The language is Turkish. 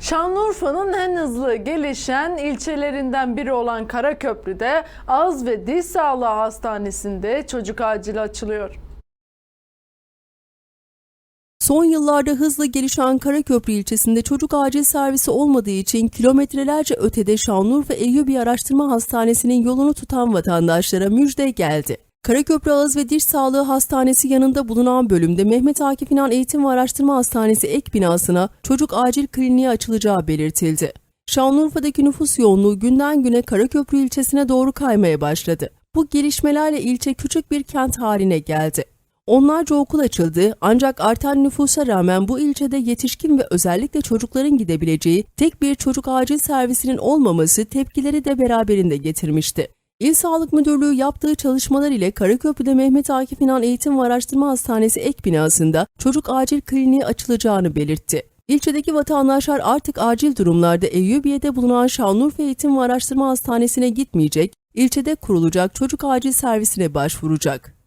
Şanlıurfa'nın en hızlı gelişen ilçelerinden biri olan Karaköprü'de Ağız ve Diş Sağlığı Hastanesi'nde çocuk acili açılıyor. Son yıllarda hızla gelişen Karaköprü ilçesinde çocuk acil servisi olmadığı için kilometrelerce ötede Şanlıurfa Eyyubi Araştırma Hastanesi'nin yolunu tutan vatandaşlara müjde geldi. Karaköprü Ağız ve Diş Sağlığı Hastanesi yanında bulunan bölümde Mehmet Akif İnan Eğitim ve Araştırma Hastanesi ek binasına çocuk acil kliniği açılacağı belirtildi. Şanlıurfa'daki nüfus yoğunluğu günden güne Karaköprü ilçesine doğru kaymaya başladı. Bu gelişmelerle ilçe küçük bir kent haline geldi. Onlarca okul açıldı ancak artan nüfusa rağmen bu ilçede yetişkin ve özellikle çocukların gidebileceği tek bir çocuk acil servisinin olmaması tepkileri de beraberinde getirmişti. İl Sağlık Müdürlüğü yaptığı çalışmalar ile Karaköprü'de Mehmet Akif İnan Eğitim ve Araştırma Hastanesi ek binasında çocuk acil kliniği açılacağını belirtti. İlçedeki vatandaşlar artık acil durumlarda Eyyubiye'de bulunan Şanlıurfa Eğitim ve Araştırma Hastanesi'ne gitmeyecek, ilçede kurulacak çocuk acil servisine başvuracak.